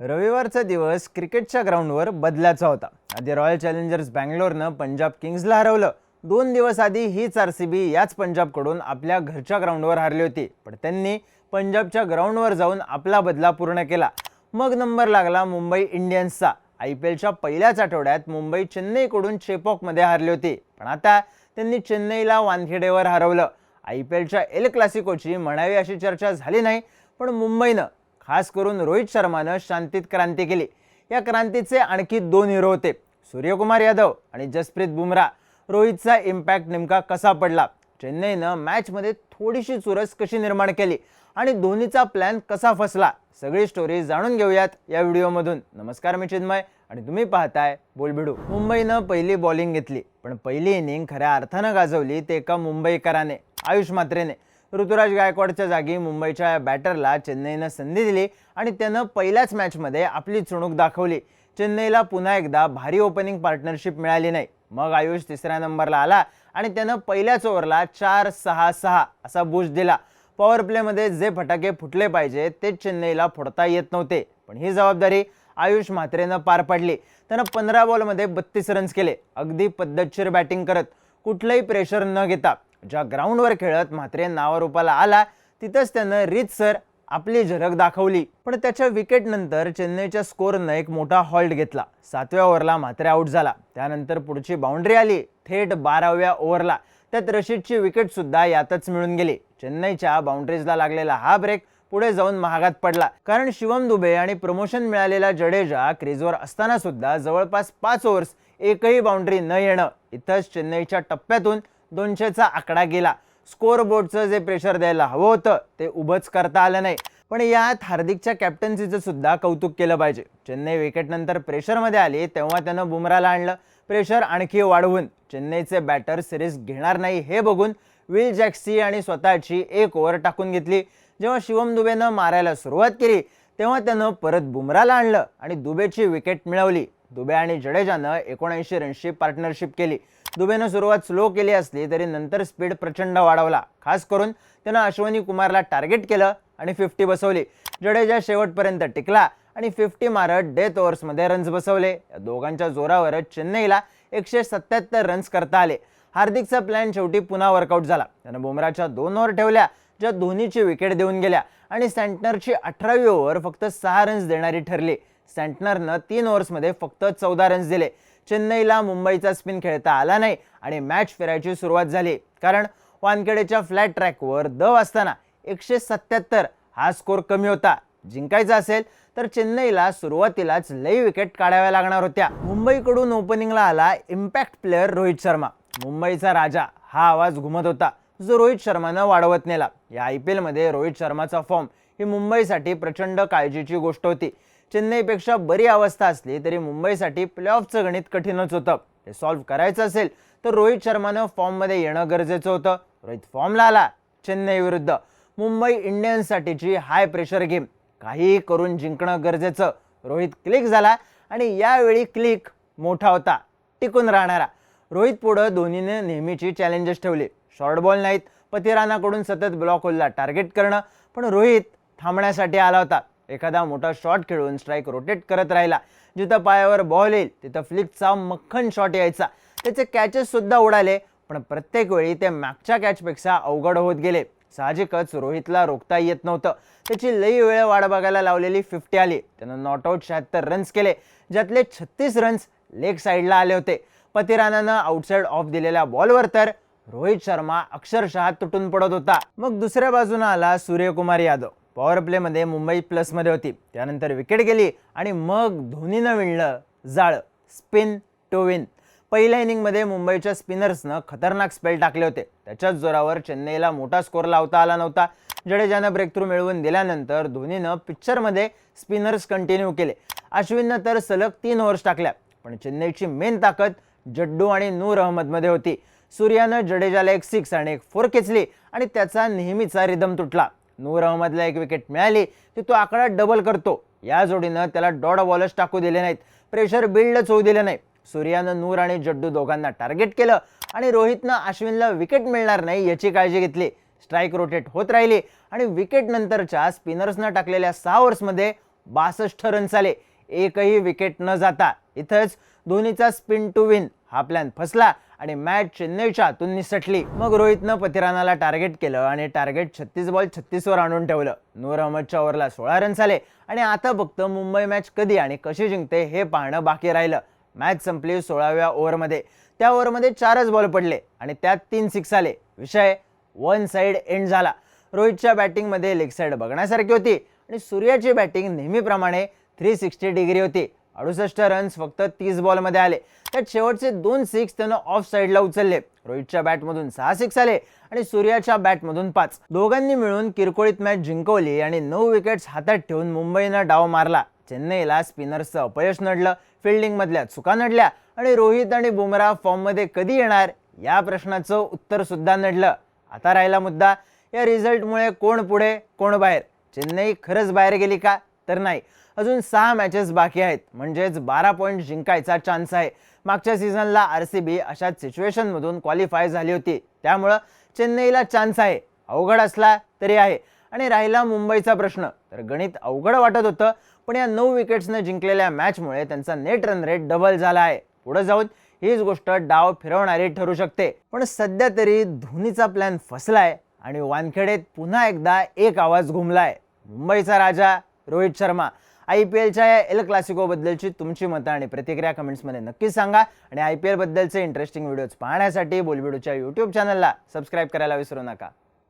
रविवारचा दिवस क्रिकेटच्या ग्राउंडवर बदलाचा होता. आधी रॉयल चॅलेंजर्स बँगलोरनं पंजाब किंग्जला हरवलं. दोन दिवस आधी हीच आर सी बी याच पंजाबकडून आपल्या घरच्या ग्राउंडवर हारली होती. पण त्यांनी पंजाबच्या ग्राउंडवर जाऊन आपला बदला पूर्ण केला. मग नंबर लागला मुंबई इंडियन्सचा. आय पी एलच्या पहिल्याच आठवड्यात मुंबई चेन्नईकडून चेपॉकमध्ये हारली होती. पण आता त्यांनी चेन्नईला वानखेडेवर हरवलं. आय पी एलच्या एल क्लासिकोची म्हणावी अशी चर्चा झाली नाही पण मुंबईनं खास करून रोहित शर्मानं शांतीत क्रांती केली. या क्रांतीचे आणखी दोन हिरो होते सूर्यकुमार यादव आणि जसप्रीत बुमराह. रोहितचा इम्पॅक्ट नेमका कसा पडला? चेन्नईनं मॅचमध्ये थोडीशी चुरस कशी निर्माण केली? आणि धोनीचा प्लॅन कसा फसला? सगळी स्टोरी जाणून घेऊयात या व्हिडिओमधून. नमस्कार मी चिन्मय आणि तुम्ही पाहताय बोलबिडू. मुंबईनं पहिली बॉलिंग घेतली पण पहिली इनिंग खऱ्या अर्थानं गाजवली ते एका मुंबईकराने आयुष मात्रेने ऋतुराज गायकवाडच्या जागी मुंबईच्या या बॅटरला चेन्नईनं संधी दिली आणि त्यानं पहिल्याच मॅचमध्ये आपली चुणूक दाखवली. चेन्नईला पुन्हा एकदा भारी ओपनिंग पार्टनरशिप मिळाली नाही. मग आयुष तिसऱ्या नंबरला आला आणि त्यानं पहिल्याच ओव्हरला चार सहा सहा असा बूस्ट दिला. पॉवर प्लेमध्ये जे फटाके फुटले पाहिजे ते चेन्नईला फोडता येत नव्हते. पण ही जबाबदारी आयुष म्हात्रेनं पार पाडली. त्यानं पंधरा बॉलमध्ये बत्तीस रन्स केले. अगदी पद्धतशीर बॅटिंग करत. कुठलंही प्रेशर न घेता. ज्या ग्राउंडवर खेळत म्हात्रे नावारूपाला आला तिथंच त्यानं रीतसर आपली झलक दाखवली. पण त्याच्या विकेटनंतर चेन्नईच्या स्कोरनं एक मोठा हॉल्ट घेतला. सातव्या ओव्हरला म्हात्रे आऊट झाला. त्यानंतर पुढची बाउंड्री आली. थेट बाराव्या ओव्हरला. त्यात रशीदची विकेट सुद्धा यातच मिळून गेली. चेन्नईच्या बाउंड्रीजला लागलेला हा ब्रेक पुढे जाऊन महागात पडला. कारण शिवम दुबे आणि प्रमोशन मिळालेला जडेजा क्रीजवर असताना सुद्धा जवळपास पाच ओव्हर्स एकही बाउंड्री न येणं इथंच चेन्नईच्या टप्प्यातून दोनशेचा आकडा गेला. स्कोरबोर्डचं जे प्रेशर द्यायला हवं होतं ते उभंच करता आलं नाही. पण यात हार्दिकच्या कॅप्टन्सीचं सुद्धा कौतुक केलं पाहिजे. चेन्नई विकेटनंतर प्रेशरमध्ये आली तेव्हा त्यानं बुमराला आणलं. प्रेशर आणखी वाढवून चेन्नईचे बॅटर सिरीज घेणार नाही हे बघून विल जॅक्सी आणि स्वतःची एक ओव्हर टाकून घेतली. जेव्हा शिवम दुबेनं मारायला सुरुवात केली तेव्हा त्यानं परत बुमराला आणलं आणि दुबेची विकेट मिळवली. दुबे आणि जडेजानं एकोणऐंशी रनची पार्टनरशिप केली. दुबेनं सुरुवात स्लो केली असली तरी नंतर स्पीड प्रचंड वाढवला. खास करून त्यानं अश्वनी कुमारला टार्गेट केलं आणि फिफ्टी बसवली. जडेजा शेवटपर्यंत टिकला आणि फिफ्टी मारत डेथ ओव्हर्समध्ये रन्स बसवले. या दोघांच्या जोरावरच चेन्नईला एकशे सत्याहत्तर रन्स करता आले. हार्दिकचा प्लॅन शेवटी पुन्हा वर्कआउट झाला. त्यानं बुमराच्या दोन ओव्हर ठेवल्या ज्या धोनीची विकेट देऊन गेल्या आणि सँटनरची अठरावी ओव्हर फक्त सहा रन्स देणारी ठरली. सँटनरनं तीन ओव्हर्समध्ये फक्त चौदा रन्स दिले. चेन्नईला मुंबईचा स्पिन खेळता आला नाही आणि मॅच फिरायची सुरुवात झाली. कारण वानखेडेच्या फ्लॅट ट्रॅकवर दव असताना एकशे सत्याहत्तर हा स्कोर कमी होता. जिंकायचा असेल तर चेन्नईला सुरुवातीलाच लई विकेट काढाव्या लागणार होत्या. मुंबईकडून ओपनिंगला आला इम्पॅक्ट प्लेअर रोहित शर्मा. मुंबईचा राजा हा आवाज घुमत होता. जो रोहित शर्मानं वाढवत नेला. या आय पी एलमध्ये रोहित शर्माचा फॉर्म ही मुंबईसाठी प्रचंड काळजीची गोष्ट होती. चेन्नईपेक्षा बरी अवस्था असली तरी मुंबईसाठी प्लेऑफचं गणित कठीणच होतं. ते सॉल्व्ह करायचं असेल तर रोहित शर्मानं फॉर्ममध्ये येणं गरजेचं होतं. रोहित फॉर्मला आला चेन्नई विरुद्ध. मुंबई इंडियन्ससाठीची हाय प्रेशर गेम काहीही करून जिंकणं गरजेचं. रोहित क्लिक झाला आणि यावेळी क्लिक मोठा होता टिकून राहणारा. रोहित पुढं धोनीने नेहमीची चॅलेंजेस ठेवली. शॉर्ट बॉल नाहीत पतिरानाकडून सतत ब्लॉक होलला टार्गेट करणं पण रोहित थांबण्यासाठी आला होता. एखादा मोठा शॉट खेळून स्ट्राईक रोटेट करत राहिला. जिथं पायावर बॉल येईल तिथं फ्लिकचा मक्खन शॉट यायचा. त्याचे कॅचेससुद्धा उडाले पण प्रत्येक वेळी ते मागच्या कॅचपेक्षा अवघड होत गेले. साहजिकच रोहितला रोखता येत नव्हतं. त्याची लई वेळ वाट बघायला लावलेली फिफ्टी आली. त्यानं नॉट आऊट शहात्तर रन्स केले. ज्यातले छत्तीस रन्स लेग साईडला आले होते. पतिरानानं आउटसाईड ऑफ दिलेल्या बॉलवर तर रोहित शर्मा अक्षरशः तुटून पडत होता. मग दुसऱ्या बाजूनं आला सूर्यकुमार यादव. पॉवर प्लेमध्ये मुंबई प्लसमध्ये होती. त्यानंतर विकेट गेली आणि मग धोनीनं विणलं जाळं स्पिन टू विन. पहिल्या इनिंगमध्ये मुंबईच्या स्पिनर्सनं खतरनाक स्पेल टाकले होते. त्याच्याच जोरावर चेन्नईला मोठा स्कोर लावता आला नव्हता. जडेजानं ब्रेक थ्रू मिळवून दिल्यानंतर धोनीनं पिक्चरमध्ये स्पिनर्स कंटिन्यू केले. अश्विननं तर सलग तीन ओव्हर्स टाकल्या पण चेन्नईची मेन ताकद जड्डू आणि नूर अहमदमध्ये होती. सूर्यानं जडेजाला एक सिक्स आणि एक फोर खेचली आणि त्याचा नेहमीचा रिदम तुटला. नूर अहमदला एक विकेट मिळाली. की तो आकडा डबल करतो. या जोडीनं त्याला डॉड बॉलच टाकू दिले नाहीत. प्रेशर बिल्डच होऊ दिलं नाही. सूर्यानं नूर आणि जड्डू दोघांना टार्गेट केलं आणि रोहितनं अश्विनला विकेट मिळणार नाही याची काळजी घेतली. स्ट्राईक रोटेट होत राहिली आणि विकेट नंतरच्या स्पिनर्सनं टाकलेल्या सहा ओव्हर्समध्ये बासष्ट रन्स आले. एकही विकेट न जाता इथंच धोनीचा स्पिन टू विन हा प्लॅन फसला. आणि मॅच चेन्नईच्या हातून निसटली मग रोहितनं पतिरानाला टार्गेट केलं आणि टार्गेट छत्तीस बॉल छत्तीसवर आणून ठेवलं. नूर अहमदच्या ओव्हरला सोळा रन्स आले आणि आता फक्त मुंबई मॅच कधी आणि कशी जिंकते हे पाहणं बाकी राहिलं. मॅच संपली सोळाव्या ओव्हरमध्ये. त्या ओव्हरमध्ये चारच बॉल पडले आणि त्यात तीन सिक्स आले. विषय वन साईड एंड झाला. रोहितच्या बॅटिंगमध्ये लेग साईड बघण्यासारखी होती आणि सूर्याची बॅटिंग नेहमीप्रमाणे थ्री सिक्स्टी डिग्री होती. अडुसष्ट रन्स फक्त तीस बॉलमध्ये आले. त्यात शेवटचे दोन सिक्स त्यानं ऑफ साईडला उचलले. रोहितच्या बॅटमधून सहा सिक्स आले आणि सूर्याच्या बॅटमधून पाच. दोघांनी मिळून किरकोळीत मॅच जिंकवली आणि नऊ विकेट्स हातात ठेवून मुंबईनं डाव मारला. चेन्नईला स्पिनर्सचं अपयश नडलं. फिल्डिंगमधल्या चुका नडल्या आणि रोहित आणि बुमराह फॉर्ममध्ये कधी येणार? या प्रश्नाचं उत्तर सुद्धा नडलं. आता राहिला मुद्दा या रिझल्टमुळे कोण पुढे कोण बाहेर? चेन्नई खरंच बाहेर गेली का? तर नाही. अजून सहा मॅचेस बाकी आहेत. म्हणजेच बारा पॉईंट जिंकायचा चान्स आहे. मागच्या सीझनला आर सी बी अशाच सिच्युएशनमधून क्वालिफाय झाली होती. त्यामुळं चेन्नईला चान्स आहे. अवघड असला तरी आहे. आणि राहिला मुंबईचा प्रश्न. तर गणित अवघड वाटत होतं पण या नऊ विकेट्सनं जिंकलेल्या मॅचमुळे त्यांचा नेट रन रेट डबल झाला आहे. पुढे जाऊन हीच गोष्ट डाव फिरवणारी ठरू शकते. पण सध्या तरी धोनीचा प्लॅन फसलाय आणि वानखेडेत पुन्हा एकदा एक आवाज घुमलाय. मुंबईचा राजा रोहित शर्मा. आय पी एलच्या या एल क्लासिकोबद्दलची तुमची मतं आणि प्रतिक्रिया कमेंट्समध्ये नक्कीच सांगा. आणि आय पी एलबद्दलचे इंटरेस्टिंग व्हिडिओज पाहण्यासाठी बोलबिडूच्या यूट्यूब चॅनलला सबस्क्राईब करायला विसरू नका.